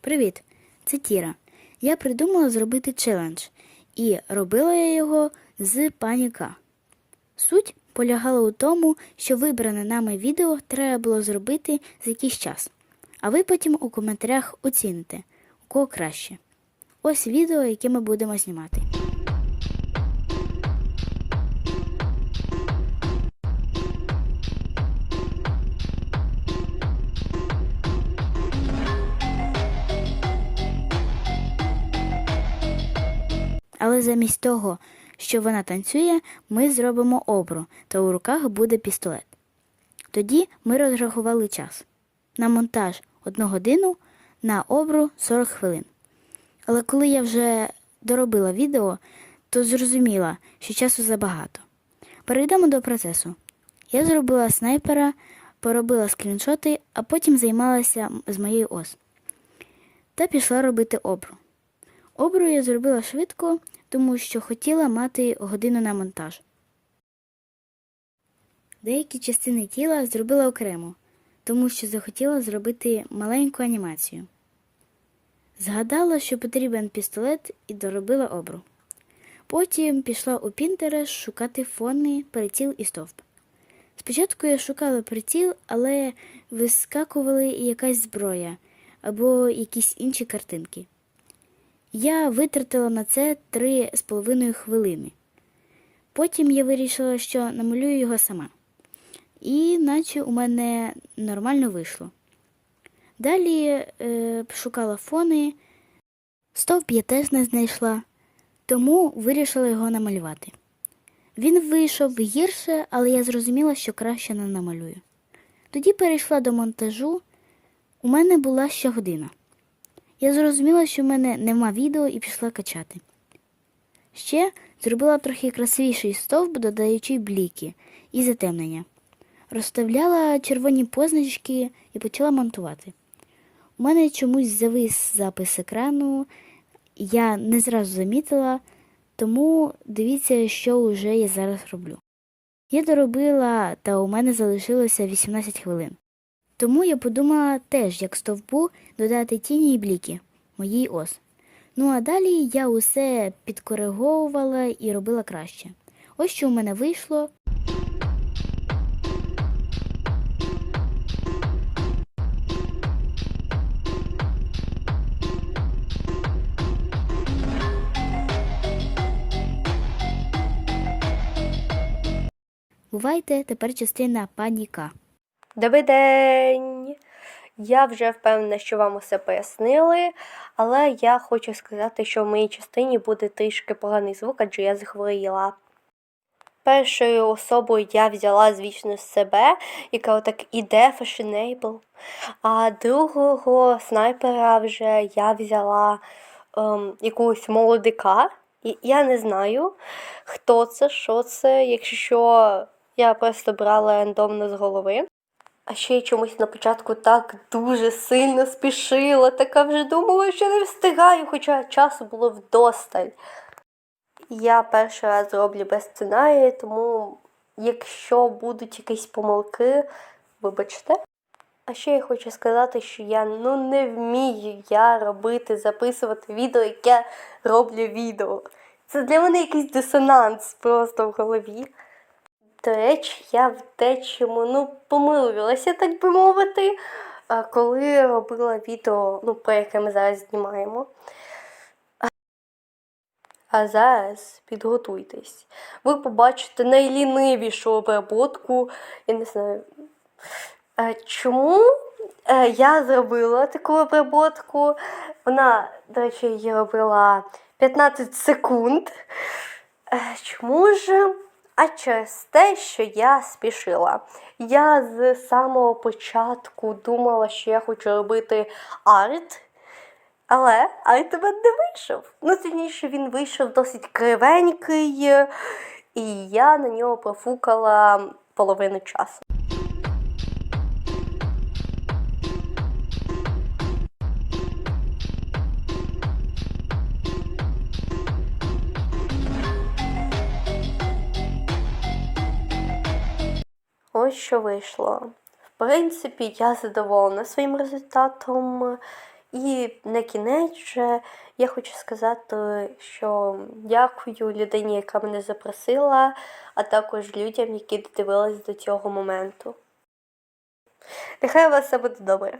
Привіт, це Тіра. Я придумала зробити челендж, і робила я його з паніка. Суть полягала у тому, що вибране нами відео треба було зробити за якийсь час, а ви потім у коментарях оціните, у кого краще. Ось відео, яке ми будемо знімати. Замість того, що вона танцює, ми зробимо обру, та у руках буде пістолет. Тоді ми розрахували час. На монтаж 1 годину, на обру 40 хвилин. Але коли я вже доробила відео, то зрозуміла, що часу забагато. Перейдемо до процесу. Я зробила снайпера, поробила скріншоти, а потім займалася з моєю ос. Та пішла робити обру. Обру я зробила швидко, тому що хотіла мати годину на монтаж. Деякі частини тіла зробила окремо, тому що захотіла зробити маленьку анімацію. Згадала, що потрібен пістолет і доробила обру. Потім пішла у Pinterest шукати фони, приціл і стовп. Спочатку я шукала приціл, але вискакували якась зброя або якісь інші картинки. Я витратила на це три з половиною хвилини. Потім я вирішила, що намалюю його сама. І наче у мене нормально вийшло. Далі е, шукала фони, стовп я теж не знайшла, тому вирішила його намалювати. Він вийшов гірше, але я зрозуміла, що краще не намалюю. Тоді перейшла до монтажу. У мене була ще година. Я зрозуміла, що в мене нема відео і пішла качати. Ще зробила трохи красивіший стовп, додаючи бліки і затемнення. Розставляла червоні позначки і почала монтувати. У мене чомусь завис запис екрану, я не зразу замітила, тому дивіться, що вже я зараз роблю. Я доробила, та у мене залишилося 18 хвилин. Тому я подумала теж, як стовпу, додати тіні і бліки моїй ос. Ну а далі я усе підкориговувала і робила краще. Ось що у мене вийшло. Бувайте тепер частина паніка. Добрий день! Я вже впевнена, що вам усе пояснили, але я хочу сказати, що в моїй частині буде трішки поганий звук, адже я захворіла. Першою особою я взяла, звісно, себе, яка отак іде fashionable. А другого снайпера вже я взяла ем, якогось молодика. Я не знаю, хто це, що це, якщо що, я просто брала рандомно з голови. А ще й чомусь на початку так дуже сильно спішила, така вже думала, що не встигаю, хоча часу було вдосталь. Я перший раз роблю без сценарію, тому якщо будуть якісь помилки, вибачте. А ще я хочу сказати, що я ну не вмію я робити, записувати відео, як я роблю відео. Це для мене якийсь дисонанс просто в голові. До речі, я в дечому ну, помилилася, так би мовити, коли робила відео, ну, про яке ми зараз знімаємо. А- зараз підготуйтесь. Ви побачите найлінивішу обработку. Я не знаю. Чому е, я зробила таку обработку? Вона, до речі, її робила 15 секунд. Е, Чому ж? А через те, що я спішила. Я з самого початку думала, що я хочу робити арт, але арт мене не вийшов. Ну, точніше, він вийшов досить кривенький, і я на нього профукала половину часу. Ось що вийшло. В принципі, я задоволена своїм результатом. І на кінець же я хочу сказати, що дякую людині, яка мене запросила, а також людям, які додивились до цього моменту. Нехай у вас все буде добре.